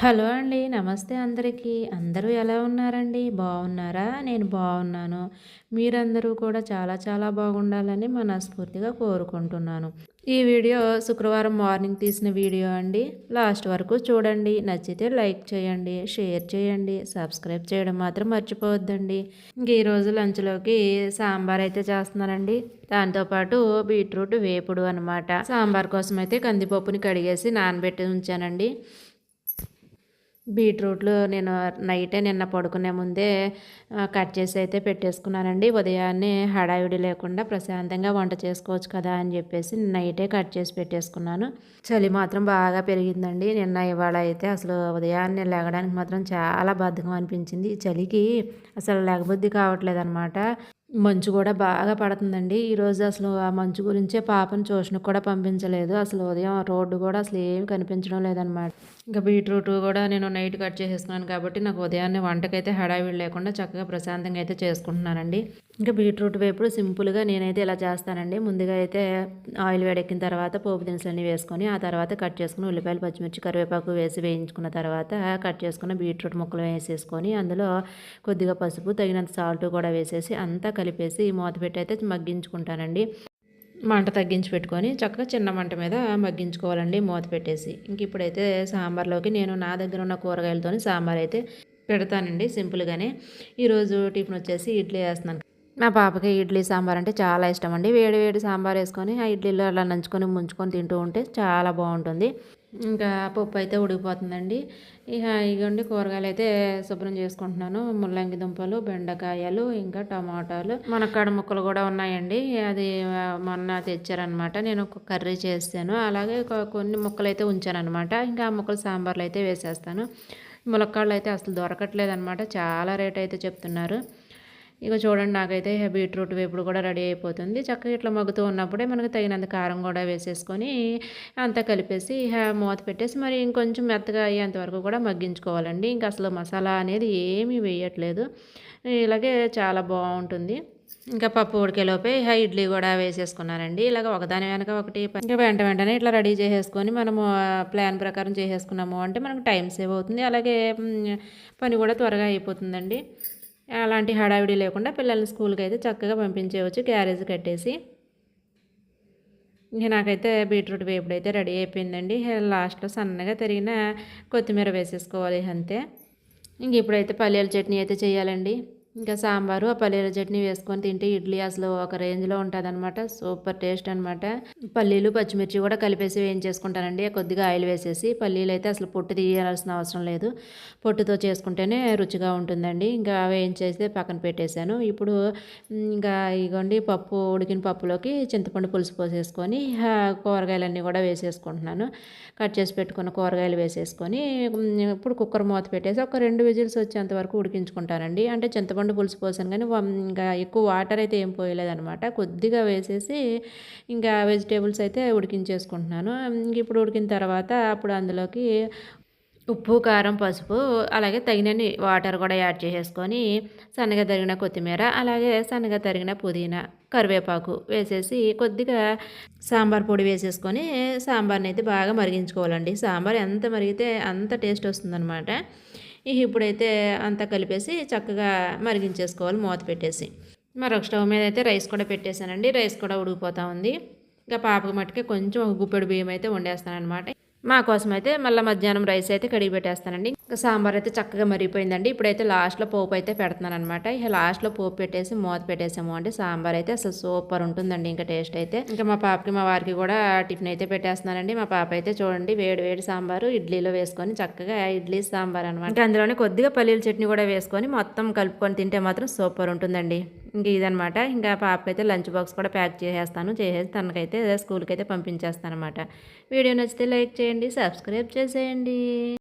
Hello అండి నమస్తే అందరికీ. అందరూ ఎలా ఉన్నారండి? బాగున్నారా? నేను బాగున్నాను. మీరందరూ కూడా చాలా చాలా బాగుండాలని మనస్ఫూర్తిగా కోరుకుంటున్నాను. ఈ వీడియో శుక్రవారం మార్నింగ్ తీసిన వీడియో అండి. లాస్ట్ వరకు చూడండి. నచ్చితే లైక్ చేయండి షేర్ చేయండి సబ్స్క్రైబ్ చేయడం మాత్రం మర్చిపోవద్దండి. ఇంక ఈరోజు లంచ్లోకి సాంబార్ అయితే చేస్తున్నానండి. దాంతోపాటు బీట్రూట్ వేపుడు అనమాట సాంబార్ కోసం అయితే కందిపప్పుని కడిగేసి నానబెట్టి ఉంచానండి. బీట్రూట్లు నేను నైటే నిన్న పడుకునే ముందే కట్ చేసి అయితే పెట్టేసుకున్నానండి. ఉదయాన్నే హడావిడి లేకుండా ప్రశాంతంగా వంట చేసుకోవచ్చు కదా అని చెప్పేసి నైటే కట్ చేసి పెట్టేసుకున్నాను. చలి మాత్రం బాగా పెరిగిందండి. నిన్న ఇవాళ అయితే అసలు ఉదయాన్నే లేగడానికి మాత్రం చాలా బద్ధకం అనిపించింది. ఈ చలికి అసలు లేగబుద్ధి కావట్లేదు అనమాట మంచు కూడా బాగా పడుతుందండి. ఈరోజు అసలు ఆ మంచు గురించే పాపను ట్యూషన్కి కూడా పంపించలేదు. అసలు ఉదయం రోడ్డు కూడా అసలు ఏమి కనిపించడం లేదనమాట ఇంకా బీట్రూట్ కూడా నేను నైట్ కట్ చేసేస్తున్నాను కాబట్టి నాకు ఉదయాన్నే వంటకైతే హడావిడి లేకుండా చక్కగా ప్రశాంతంగా అయితే చేసుకుంటున్నానండి. ఇంకా బీట్రూట్ వేపుడు సింపుల్గా నేనైతే ఇలా చేస్తానండి. ముందుగా అయితే ఆయిల్ వేడెక్కిన తర్వాత పోపు దినుసులన్నీ వేసుకొని ఆ తర్వాత కట్ చేసుకుని ఉల్లిపాయలు పచ్చిమిర్చి కరివేపాకు వేసి వేయించుకున్న తర్వాత కట్ చేసుకున్న బీట్రూట్ ముక్కలు వేసేసుకొని అందులో కొద్దిగా పసుపు తగినంత సాల్ట్ కూడా వేసేసి అంతా కలిపేసి మూత పెట్టి అయితే మగ్గించుకుంటానండి. మంట తగ్గించి పెట్టుకొని చక్కగా చిన్న మంట మీద మగ్గించుకోవాలండి మూత పెట్టేసి. ఇంక ఇప్పుడైతే సాంబార్లోకి నేను నా దగ్గర ఉన్న కూరగాయలతో సాంబార్ అయితే పెడతానండి సింపుల్గానే. ఈరోజు టిఫిన్ వచ్చేసి ఇడ్లీ వేస్తున్నాను. మా పాపకి ఇడ్లీ సాంబార్ అంటే చాలా ఇష్టం అండి. వేడి వేడి సాంబార్ వేసుకొని ఆ ఇడ్లీలో అలా నంచుకొని ముంచుకొని తింటూ ఉంటే చాలా బాగుంటుంది. ఇంకా పప్పు అయితే ఉడికిపోతుందండి. ఇక ఇగండి కూరగాయలు అయితే శుభ్రం చేసుకుంటున్నాను. ముల్లంగి దుంపలు బెండకాయలు ఇంకా టమాటాలు. మునక్కాడ ముక్కలు కూడా ఉన్నాయండి. అది మొన్న తెచ్చారనమాట నేను ఒక కర్రీ చేస్తాను. అలాగే కొన్ని ముక్కలు అయితే ఉంచాను అనమాట ఇంకా ఆ ముక్కలు సాంబార్లు అయితే వేసేస్తాను. ములక్కాళ్ళు అయితే అసలు దొరకట్లేదు అనమాట చాలా రేట్ అయితే చెప్తున్నారు. ఇక చూడండి నాకైతే బీట్రూట్ వేపుడు కూడా రెడీ అయిపోతుంది. చక్కగా ఇట్లా మగ్గుతూ ఉన్నప్పుడే మనకు తగినంత కారం కూడా వేసేసుకొని అంతా కలిపేసి మూత పెట్టేసి మరి ఇంకొంచెం మెత్తగా అయ్యేంత వరకు కూడా మగ్గించుకోవాలండి. ఇంకా అసలు మసాలా అనేది ఏమీ వేయట్లేదు. ఇలాగే చాలా బాగుంటుంది. ఇంకా పప్పు ఉడికేలోపే ఇడ్లీ కూడా వేసేసుకున్నానండి. ఇలాగ ఒకదాని వెనక ఒకటి ఇంకా వెంట వెంటనే ఇట్లా రెడీ చేసేసుకొని మనము ప్లాన్ ప్రకారం చేసేసుకున్నాము అంటే మనకు టైం సేవ్ అవుతుంది. అలాగే పని కూడా త్వరగా అయిపోతుందండి. అలాంటి హడావిడి లేకుండా పిల్లల్ని స్కూల్కి అయితే చక్కగా పంపించేయవచ్చు క్యారేజ్ కట్టేసి. ఇంక నాకైతే బీట్రూట్ వేపుడు అయితే రెడీ అయిపోయిందండి. లాస్ట్లో సన్నగా తరిగిన కొత్తిమీర వేసేసుకోవాలి అంతే. ఇంక ఇప్పుడైతే పల్లీల చట్నీ అయితే చేయాలండి. ఇంకా సాంబారు ఆ పల్లీల చట్నీ వేసుకొని తింటే ఇడ్లీ అసలు ఒక రేంజ్లో ఉంటుంది అనమాట సూపర్ టేస్ట్ అనమాట పల్లీలు పచ్చిమిర్చి కూడా కలిపేసి వేయించేసుకుంటానండి. కొద్దిగా ఆయిల్ వేసేసి పల్లీలు అయితే అసలు పొట్టు తీయాల్సిన అవసరం లేదు. పొట్టుతో చేసుకుంటేనే రుచిగా ఉంటుందండి. ఇంకా వేయించేస్తే పక్కన పెట్టేశాను. ఇప్పుడు ఇంకా ఇగోండి పప్పు ఉడికిన పప్పులోకి చింతపండు పులుసు పోసేసుకొని కూరగాయలన్నీ కూడా వేసేసుకుంటున్నాను. కట్ చేసి పెట్టుకున్న కూరగాయలు వేసేసుకొని ఇప్పుడు కుక్కర్ మూత పెట్టేసి ఒక రెండు విజిల్స్ వచ్చేంత వరకు ఉడికించుకుంటానండి. అంటే చింతపండు చింతపండు పులుసు పోసాను కానీ ఇంకా ఎక్కువ వాటర్ అయితే ఏం పోయలేదనమాట కొద్దిగా వేసేసి ఇంకా వెజిటేబుల్స్ అయితే ఉడికించేసుకుంటున్నాను. ఇప్పుడు ఉడికిన తర్వాత అప్పుడు అందులోకి ఉప్పు కారం పసుపు అలాగే తగినన్ని వాటర్ కూడా యాడ్ చేసేసుకొని సన్నగా తరిగిన కొత్తిమీర అలాగే సన్నగా తరిగిన పుదీనా కరివేపాకు వేసేసి కొద్దిగా సాంబార్ పొడి వేసేసుకొని సాంబార్ని అయితే బాగా మరిగించుకోవాలండి. సాంబార్ ఎంత మరిగితే అంత టేస్ట్ వస్తుందన్నమాట. ఇప్పుడైతే అంతా కలిపేసి చక్కగా మరిగించేసుకోవాలి మూత పెట్టేసి. మరొక స్టవ్ మీద అయితే రైస్ కూడా పెట్టేశానండి. రైస్ కూడా ఉడికిపోతూ ఉంది. ఇంకా పాపకు మట్టుకే కొంచెం ఒక గుప్పెడు బియ్యం అయితే వండేస్తాను అనమాట మా కోసం అయితే మళ్ళీ మధ్యాహ్నం రైస్ అయితే కడిగి పెట్టేస్తానండి. ఇంకా సాంబార్ అయితే చక్కగా మరిగిపోయిందండి. ఇప్పుడైతే లాస్ట్లో పోపు అయితే పెడుతున్నాను అనమాట ఇక లాస్ట్లో పోపు పెట్టేసి మూత పెట్టేసాము అంటే సాంబార్ అయితే అసలు సూపర్ ఉంటుందండి ఇంకా టేస్ట్ అయితే. ఇంకా మా పాపకి మా వారికి కూడా టిఫిన్ అయితే పెట్టేస్తున్నానండి. మా పాప అయితే చూడండి వేడి వేడి సాంబారు ఇడ్లీలో వేసుకొని చక్కగా ఇడ్లీ సాంబార్ అనమాట ఇంకా అందులోనే కొద్దిగా పల్లీల చట్నీ కూడా వేసుకొని మొత్తం కలుపుకొని తింటే మాత్రం సూపర్ ఉంటుందండి. ఇంక ఇదనమాట ఇంకా పాపకైతే లంచ్ బాక్స్ కూడా ప్యాక్ చేసేస్తాను. చేసేసి తనకైతే స్కూల్కి అయితే పంపించేస్తాను అనమాట వీడియో నచ్చితే లైక్ చేయండి సబ్స్క్రైబ్ చేసేయండి.